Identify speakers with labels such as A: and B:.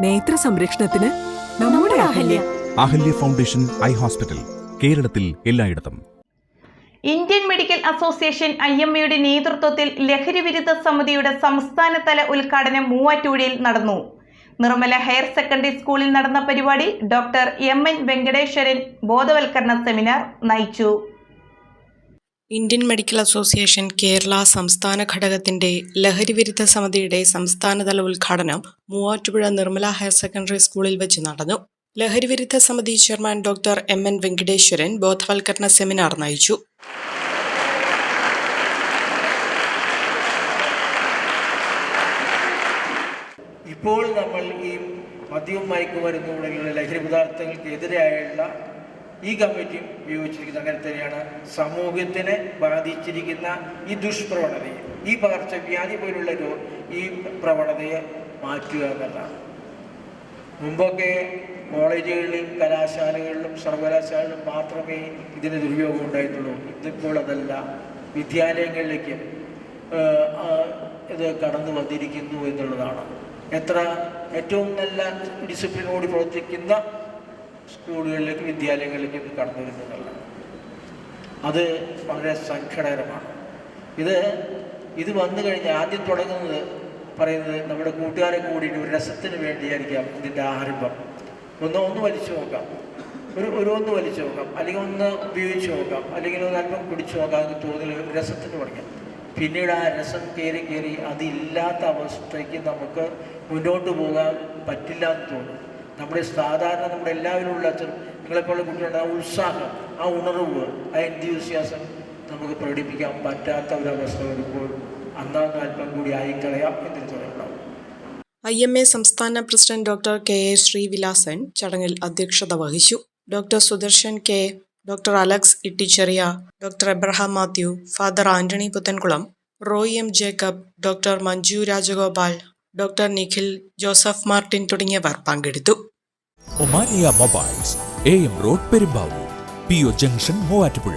A: നേത്ര സംരക്ഷണത്തിന് നമ്മുടെ Ahalya.
B: Ahalya. Foundation eye hospital കേരളത്തിൽ എല്ലായിടത്തും.
C: Indian medical association I M എയുടെ നേതൃത്വത്തിൽ ലഹരിവിരുദ്ധ സമിതിയുടെ സംസ്ഥാനതല ഉദ്ഘാടനം മൂവാറ്റുപുഴയിൽ നടന്നു. നിർമ്മല ഹയർ സെക്കൻഡറി സ്കൂളിൽ നടന്ന പരിപാടി ഡോക്ടർ എം എൻ വെങ്കടേശ്വരൻ ബോധവൽക്കരണ സെമിനാർ നയിച്ചു.
D: ഇന്ത്യൻ മെഡിക്കൽ അസോസിയേഷൻ കേരള സംസ്ഥാന ഘടകത്തിന്റെ ലഹരിവിരുദ്ധ സമിതിയുടെ സംസ്ഥാനതല ഉദ്ഘാടനം മൂവാറ്റുപുഴ നിർമ്മല ഹയർ സെക്കൻഡറി സ്കൂളിൽ വെച്ച് നടന്നു. ലഹരിവിരുദ്ധ സമിതി chairman doctor M N Venkateswaran ബോധവൽക്കരണ സെമിനാർ നയിച്ചു.
E: ഇപ്പോൾ നമ്മൾ ഈ മദ്യവും മയക്കുമരുന്നുകളിലുള്ള ലഹരി ലഹരി പദാർത്ഥങ്ങൾക്കെതിരെയുള്ള ഈ കമ്മിറ്റി ഉപയോഗിച്ചിരിക്കുന്ന അങ്ങനെ തന്നെയാണ്. സമൂഹത്തിനെ ബാധിച്ചിരിക്കുന്ന ഈ ദുഷ്പ്രവണതയെ ഈ പകർച്ചവ്യാധി പോലുള്ള ഈ പ്രവണതയെ മാറ്റുക എന്നുള്ളതാണ്. മുമ്പൊക്കെ കോളേജുകളിലും കലാശാലകളിലും സർവകലാശാലകളിലും മാത്രമേ ഇതിന് ദുര്യോഗം ഉണ്ടായിട്ടുള്ളൂ. ഇന്നിപ്പോൾ അതല്ല. വിദ്യാലയങ്ങളിലേക്ക് ഇത് കടന്നു വന്നിരിക്കുന്നു എന്നുള്ളതാണ്. എത്ര ഏറ്റവും നല്ല ഡിസിപ്ലിനോട് പ്രവർത്തിക്കുന്ന സ്കൂളുകളിലേക്ക് വിദ്യാലയങ്ങളിലേക്ക് കടന്നു വരുന്നതല്ല അത് വളരെ സങ്കടകരമാണ്. ഇത് ഇത് വന്നു കഴിഞ്ഞാൽ ആദ്യം തുടങ്ങുന്നത് പറയുന്നത് നമ്മുടെ കൂട്ടുകാരെ കൂടിയിട്ട് ഒരു രസത്തിന് വേണ്ടിയായിരിക്കാം ഇതിന്റെ ആരംഭം. ഒന്ന് ഒന്ന് വലിച്ചു നോക്കാം. ഒരു ഒരു ഒന്ന് വലിച്ചു നോക്കാം. അല്ലെങ്കിൽ ഒന്ന് ഉപയോഗിച്ച് നോക്കാം. അല്ലെങ്കിൽ ഒന്ന് അല്പം പിടിച്ചു നോക്കാം എന്ന് തോന്നി രസത്തിന് തുടങ്ങാം. പിന്നീട് ആ രസം കയറി കയറി അതില്ലാത്ത അവസ്ഥയ്ക്ക് നമുക്ക് മുന്നോട്ട് പോകാൻ പറ്റില്ല എന്ന് തോന്നും. നമ്മുടെ സാധാരണ നമ്മുടെ എല്ലാവരും ഉള്ള നിങ്ങളെപ്പോലുള്ള കുട്ടികളുടെ ആ ഉത്സാഹം ആ ഉണർവ് ആ എന്തിയൂസിയാസം നമുക്ക് പ്രകടിപ്പിക്കാൻ പറ്റാത്ത ഒരവസ്ഥ വരുമ്പോൾ അന്നാന്ന് അല്പം കൂടി ആയിക്കളയാം എന്നൊരു തോന്നലുണ്ടാവും
D: ഐ എം എ സംസ്ഥാന president doctor K A Srivilasan ചടങ്ങിൽ അധ്യക്ഷത വഹിച്ചു. Doctor Sudarshan K doctor Alex Itticheria doctor Abraham Mathew father Antony Puthenkulam Roy M Jacob doctor Manju Rajagopal doctor Nikhil Joseph Martin തുടങ്ങിയവർ പങ്കെടുത്തു.
F: Omania mobiles A M road Perumbavoor P O junction Muvattupuzha.